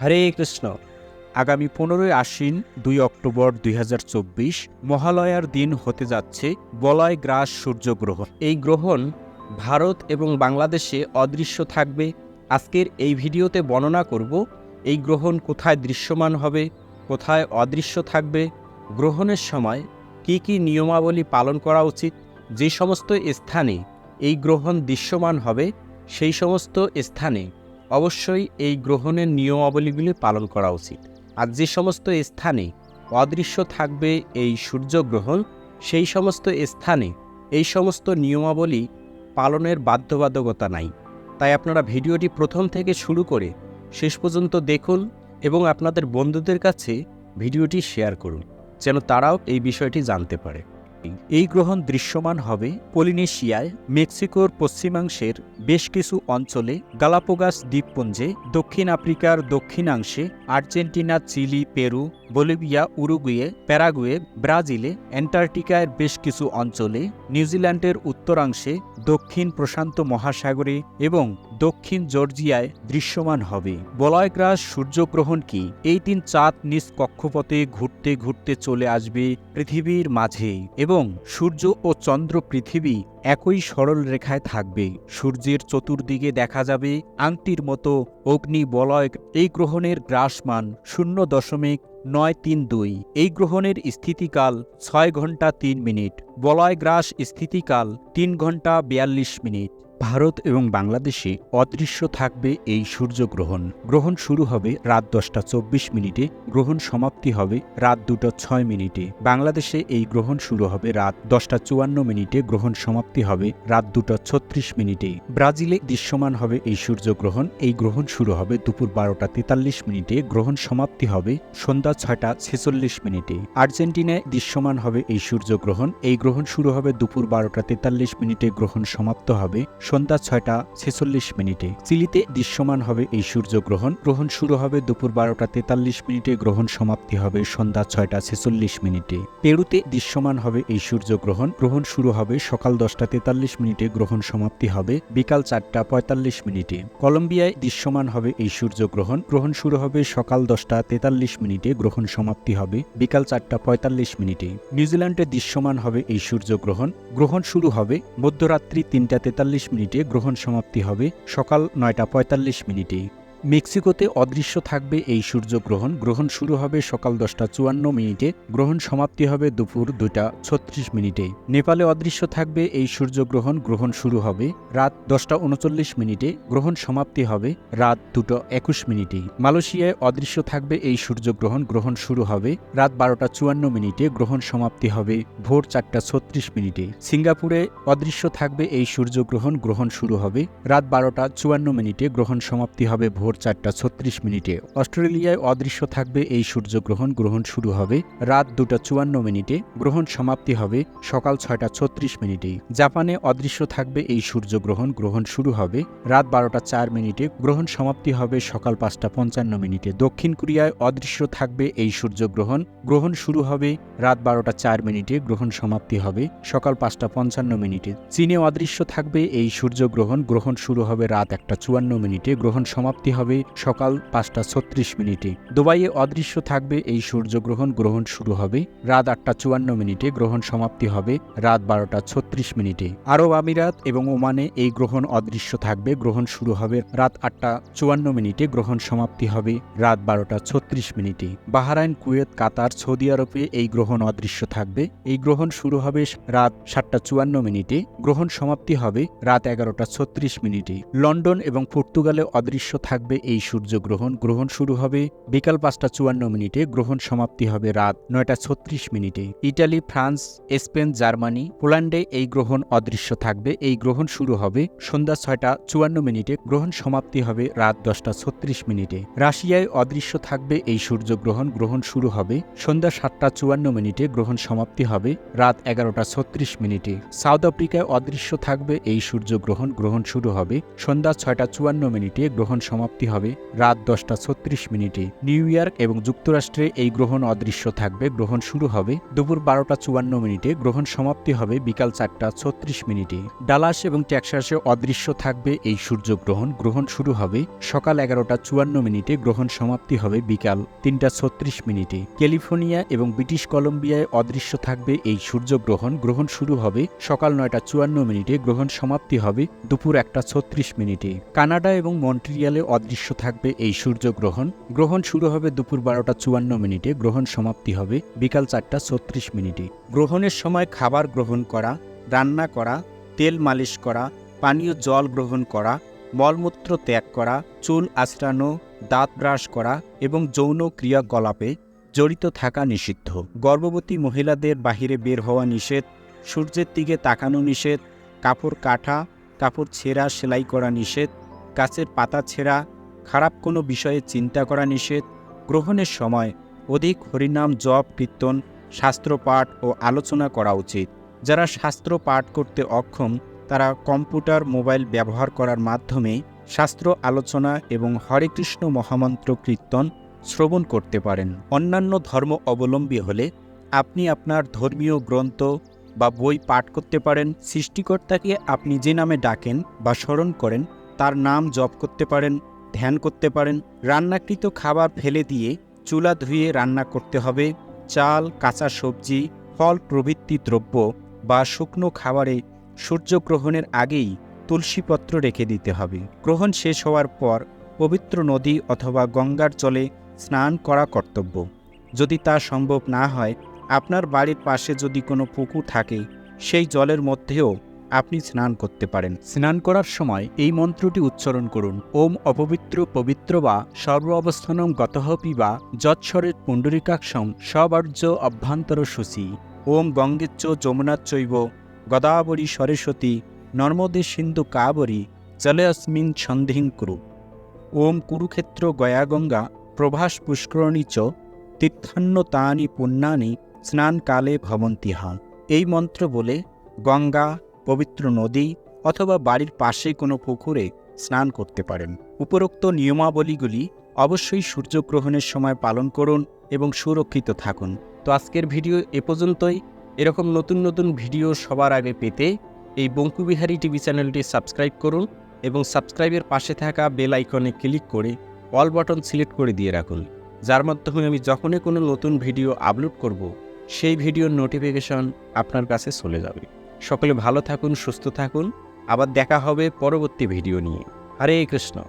হরে কৃষ্ণ। আগামী পনেরোই আশ্বিন দুই অক্টোবর দুই হাজার চব্বিশ মহালয়ার দিন হতে যাচ্ছে বলয় গ্রাস সূর্যগ্রহণ। এই গ্রহণ ভারত এবং বাংলাদেশে অদৃশ্য থাকবে। আজকের এই ভিডিওতে বর্ণনা করব এই গ্রহণ কোথায় দৃশ্যমান হবে, কোথায় অদৃশ্য থাকবে, গ্রহণের সময় কি কি নিয়মাবলী পালন করা উচিত, যে সমস্ত স্থানে এই গ্রহণ দৃশ্যমান হবে, সেই সমস্ত স্থানে অবশ্যই এই গ্রহণের নিয়মাবলীগুলি পালন করা উচিত। আর যে সমস্ত স্থানে অদৃশ্য থাকবে এই সূর্যগ্রহণ, সেই সমস্ত স্থানে এই সমস্ত নিয়মাবলী পালনের বাধ্যবাধকতা নাই। তাই আপনারা ভিডিওটি প্রথম থেকে শুরু করে শেষ পর্যন্ত দেখুন এবং আপনাদের বন্ধুদের কাছে ভিডিওটি শেয়ার করুন, যেন তারাও এই বিষয়টি জানতে পারে। এই গ্রহণ দৃশ্যমান হবে পলিনেশিয়ায়, মেক্সিকোর পশ্চিমাংশের বেশ কিছু অঞ্চলে গালাপোগাস দ্বীপপুঞ্জে, দক্ষিণ আফ্রিকার দক্ষিণাংশে Argentina, Chile, Peru, Bolivia, Uruguay, Paraguay, ব্রাজিলে, অ্যান্টার্কটিকার বেশ কিছু অঞ্চলে, নিউজিল্যান্ডের উত্তরাংশে দক্ষিণ প্রশান্ত মহাসাগরে এবং দক্ষিণ জর্জিয়ায় দৃশ্যমান হবে। বলয়গ্রাস সূর্যগ্রহণ কি? এই তিন চাঁদ নিজ কক্ষপথে ঘুরতে ঘুরতে চলে আসবে পৃথিবীর মাঝে এবং সূর্য ও চন্দ্র পৃথিবী একই সরল রেখায় থাকবে। সূর্যের চতুর্দিকে দেখা যাবে আংটির মতো অগ্নি বলয়। এই গ্রহণের গ্রাসমান শূন্য দশমিক নয় তিন দুই। এই গ্রহণের স্থিতিকাল ছয় ঘণ্টা তিন মিনিট। বলয় গ্রাস স্থিতিকাল তিন ঘণ্টা বিয়াল্লিশ মিনিট। ভারত এবং বাংলাদেশে অদৃশ্য থাকবে এই সূর্যগ্রহণ। গ্রহণ শুরু হবে রাত দশটা চব্বিশ মিনিটে, গ্রহণ সমাপ্তি হবে রাত দুটো ছয় মিনিটে। বাংলাদেশে এই গ্রহণ শুরু হবে রাত দশটা চুয়ান্ন মিনিটে, গ্রহণ সমাপ্তি হবে রাত দুটো ছত্রিশ মিনিটে। ব্রাজিলে দৃশ্যমান হবে এই সূর্যগ্রহণ। এই গ্রহণ শুরু হবে দুপুর বারোটা তেতাল্লিশ মিনিটে, গ্রহণ সমাপ্তি হবে সন্ধ্যা ছয়টা ছেচল্লিশ মিনিটে। আর্জেন্টিনায় দৃশ্যমান হবে এই সূর্যগ্রহণ। এই গ্রহণ শুরু হবে দুপুর বারোটা তেতাল্লিশ মিনিটে, গ্রহণ সমাপ্ত হবে সন্ধ্যা ছয়টা ছেচল্লিশ মিনিটে। চিলিতে দৃশ্যমান হবে এই সূর্যগ্রহণ। গ্রহণ শুরু হবে দুপুর বারোটা তেতাল্লিশ মিনিটে। গ্রহণ সমাপ্তি হবে সন্ধ্যা ছয়টা ছেচল্লিশ মিনিটে। পেরুতে দৃশ্যমান হবে এই সূর্যগ্রহণ। গ্রহণ শুরু হবে সকাল দশটা তেতাল্লিশ মিনিটে। গ্রহণ সমাপ্তি হবে বিকাল চারটা পঁয়তাল্লিশ মিনিটে। কলম্বিয়ায় দৃশ্যমান হবে এই সূর্যগ্রহণ। গ্রহণ শুরু হবে সকাল দশটা তেতাল্লিশ মিনিটে। গ্রহণ সমাপ্তি হবে বিকাল চারটা পঁয়তাল্লিশ মিনিটে। নিউজিল্যান্ডে দৃশ্যমান হবে এই সূর্যগ্রহণ। গ্রহণ শুরু হবে মধ্যরাত্রি তিনটা তেতাল্লিশ মিনিটে গ্রহণ সমাপ্তি হবে সকাল নয়টা পঁয়তাল্লিশ মিনিটে। মেক্সিকোতে অদৃশ্য থাকবে এই সূর্যগ্রহণ। গ্রহণ শুরু হবে সকাল দশটা চুয়ান্ন মিনিটে। গ্রহণ সমাপ্তি হবে দুপুর দুটা ছত্রিশ মিনিটে। নেপালে অদৃশ্য থাকবে এই সূর্যগ্রহণ। গ্রহণ শুরু হবে রাত দশটা উনচল্লিশ মিনিটে। গ্রহণ সমাপ্তি হবে রাত দুটো একুশ মিনিটে। মালয়েশিয়ায় অদৃশ্য থাকবে এই সূর্যগ্রহণ। গ্রহণ শুরু হবে রাত বারোটা চুয়ান্ন মিনিটে। গ্রহণ সমাপ্তি হবে ভোর চারটা ছত্রিশ মিনিটে। সিঙ্গাপুরে অদৃশ্য থাকবে এই সূর্যগ্রহণ। গ্রহণ শুরু হবে রাত বারোটা চুয়ান্ন মিনিটে। গ্রহণ সমাপ্তি হবে ভোর চারটা ছত্রিশ মিনিটে। অস্ট্রেলিয়ায় অদৃশ্য থাকবে এই সূর্যগ্রহণ। গ্রহণ শুরু হবে রাত দুটা চুয়ান্ন মিনিটে। গ্রহণ সমাপ্তি হবে সকাল ছয়টা ছত্রিশ মিনিটে জাপানে অদৃশ্য থাকবে এই সূর্যগ্রহণ। গ্রহণ শুরু হবে রাত বারোটা চার মিনিটে। গ্রহণ সমাপ্তি হবে সকাল পাঁচটা পঞ্চান্ন মিনিটে। দক্ষিণ কোরিয়ায় অদৃশ্য থাকবে এই সূর্যগ্রহণ। গ্রহণ শুরু হবে রাত বারোটা চার মিনিটে। গ্রহণ সমাপ্তি হবে সকাল পাঁচটা পঞ্চান্ন মিনিটে। চীনে অদৃশ্য থাকবে এই সূর্যগ্রহণ। গ্রহণ শুরু হবে রাত একটা চুয়ান্ন মিনিটে। গ্রহণ সমাপ্তি হবে সকাল পাঁচটা ছত্রিশ মিনিটে। দুবাইয়ে অদৃশ্য থাকবে এই সূর্যগ্রহণ, গ্রহণ শুরু হবে রাত আটটা চুয়ান্ন মিনিটে, গ্রহণ সমাপ্তি হবে রাত বারোটা ছত্রিশ মিনিটে। আরব আমিরাত এবং ওমানে এই গ্রহণ অদৃশ্য থাকবে, গ্রহণ শুরু হবে রাত আটটা চুয়ান্ন মিনিটে, গ্রহণ সমাপ্তি হবে রাত বারোটা ছত্রিশ মিনিটে। বাহারাইন, কুয়েত, কাতার, সৌদি আরবে এই গ্রহণ অদৃশ্য থাকবে। এই গ্রহণ শুরু হবে রাত সাতটা চুয়ান্ন মিনিটে, গ্রহণ সমাপ্তি হবে রাত এগারোটা ছত্রিশ মিনিটে। লন্ডন এবং পর্তুগালে অদৃশ্য থাকবে এই সূর্যগ্রহণ। গ্রহণ শুরু হবে বিকাল পাঁচটা চুয়ান্ন মিনিটে। গ্রহণ সমাপ্তি হবে রাত নয়টা ছত্রিশ মিনিটে। ইটালি, ফ্রান্স, স্পেন, জার্মানি, পোল্যান্ডে এই গ্রহণ অদৃশ্য থাকবে। এই গ্রহণ শুরু হবে সন্ধ্যা ছয়টা চুয়ান্ন মিনিটে। গ্রহণ সমাপ্তি হবে রাত দশটা ছত্রিশ মিনিটে। রাশিয়ায় অদৃশ্য থাকবে এই সূর্যগ্রহণ। গ্রহণ শুরু হবে সন্ধ্যা সাতটা চুয়ান্ন মিনিটে। গ্রহণ সমাপ্তি হবে রাত এগারোটা ছত্রিশ মিনিটে। সাউথ আফ্রিকায় অদৃশ্য থাকবে এই সূর্যগ্রহণ। গ্রহণ শুরু হবে সন্ধ্যা ছয়টা চুয়ান্ন মিনিটে। গ্রহণ সমাপ্তি সমাপ্তি হবে। রাত দশটা ছত্রিশ মিনিটে নিউ ইয়র্ক এবং যুক্তরাষ্ট্রে এই গ্রহণ অদৃশ্য থাকবে। গ্রহণ শুরু হবে দুপুর বারোটা চুয়ান্ন মিনিটে। গ্রহণ সমাপ্তি হবে বিকাল চারটা ছত্রিশ মিনিটে। ডালাস এবং টেক্সাসে অদৃশ্য থাকবে এই সূর্যগ্রহণ। গ্রহণ শুরু হবে সকাল এগারোটা চুয়ান্ন মিনিটে। গ্রহণ সমাপ্তি হবে বিকাল তিনটা ছত্রিশ মিনিটে। ক্যালিফোর্নিয়া এবং ব্রিটিশ কলম্বিয়ায় অদৃশ্য থাকবে এই সূর্যগ্রহণ। গ্রহণ শুরু হবে সকাল নয়টা চুয়ান্ন মিনিটে। গ্রহণ সমাপ্তি হবে দুপুর একটা ছত্রিশ মিনিটে। কানাডা এবং মন্ট্রিয়ালে অদৃশ্য থাকবে এই সূর্যগ্রহণ। গ্রহণ গ্রহণ শুরু হবে দুপুর বারোটা চুয়ান্ন মিনিটে। গ্রহণ সমাপ্তি হবে বিকাল চারটা ছত্রিশ মিনিটে। গ্রহণের সময় খাবার গ্রহণ করা, রান্না করা, তেল মালিশ করা, পানীয় জল গ্রহণ করা, মলমূত্র ত্যাগ করা, চুল আঁচড়ানো দাঁত ব্রাশ করা এবং যৌন ক্রিয়াকলাপে জড়িত থাকা নিষিদ্ধ। গর্ভবতী মহিলাদের বাহিরে বের হওয়া নিষেধ, সূর্যের দিকে তাকানো নিষেধ, কাপড় কাটা, কাপড় ছেঁড়া, সেলাই করা নিষেধ, গাছের পাতা ছেঁড়া খারাপ কোনো বিষয়ে চিন্তা করা নিষেধ, গ্রহণের সময় অধিক হরিনাম, জপ, কীর্তন, শাস্ত্র পাঠ ও আলোচনা করা উচিত। যারা শাস্ত্র পাঠ করতে অক্ষম, তারা কম্পিউটার, মোবাইল ব্যবহার করার মাধ্যমে শাস্ত্র আলোচনা এবং হরে কৃষ্ণ মহামন্ত্র কীর্তন শ্রবণ করতে পারেন। অন্যান্য ধর্ম অবলম্বী হলে আপনি আপনার ধর্মীয় গ্রন্থ বা বই পাঠ করতে পারেন। সৃষ্টিকর্তাকে আপনি যে নামে ডাকেন বা স্মরণ করেন, তার নাম জপ করতে পারেন। ধ্যান করতে পারেন। রান্নাকৃত খাবার ফেলে দিয়ে চুলা ধুয়ে রান্না করতে হবে। চাল, কাঁচা সবজি, ফল প্রভৃতি দ্রব্য বা শুকনো খাবারে সূর্যগ্রহণের আগেই তুলসীপত্র রেখে দিতে হবে। গ্রহণ শেষ হওয়ার পর পবিত্র নদী অথবা গঙ্গার জলে স্নান করা কর্তব্য। যদি তা সম্ভব না হয়, আপনার বাড়ির পাশে যদি কোনো পুকুর থাকে, সেই জলের মধ্যেও আপনি স্নান করতে পারেন। স্নান করার সময় এই মন্ত্রটি উচ্চারণ করুন। ওম অপবিত্র পবিত্র বা সর্ব অবস্থানম গতহপি বা যৎসরের পুণ্ডরিকাক্ষম সবার্য অভ্যন্তর সূচি ওম গঙ্গেচ্চ যমুনাচ্চৈব গদাবরী সরস্বতী নর্মদে সিন্ধু কাবরী জলে অস্মিন সন্ধিং কুরু। ওম কুরুক্ষেত্র গয়াগঙ্গা প্রভাস পুষ্করণী চ তীর্থান্য তানি পুণ্যানি স্নানকালে ভবন্তি হন এই মন্ত্র বলে গঙ্গা পবিত্র নদী অথবা বাড়ির পাশে কোনো পুকুরে স্নান করতে পারেন। উপরোক্ত নিয়মাবলীগুলি অবশ্যই সূর্যগ্রহণের সময় পালন করুন এবং সুরক্ষিত থাকুন। তো আজকের ভিডিও এ পর্যন্তই। এরকম নতুন নতুন ভিডিও সবার আগে পেতে এই বঙ্কুবিহারী টিভি চ্যানেলটি সাবস্ক্রাইব করুন এবং সাবস্ক্রাইবের পাশে থাকা বেল আইকনে ক্লিক করে অল বাটন সিলেক্ট করে দিয়ে রাখুন। যার মাধ্যমে আমি যখনই কোনো নতুন ভিডিও আপলোড করব, সেই ভিডিওর নোটিফিকেশন আপনার কাছে চলে যাবে। সকলে ভালো থাকুন সুস্থ থাকুন। আবার দেখা হবে পরবর্তী ভিডিও নিয়ে। হরে কৃষ্ণ।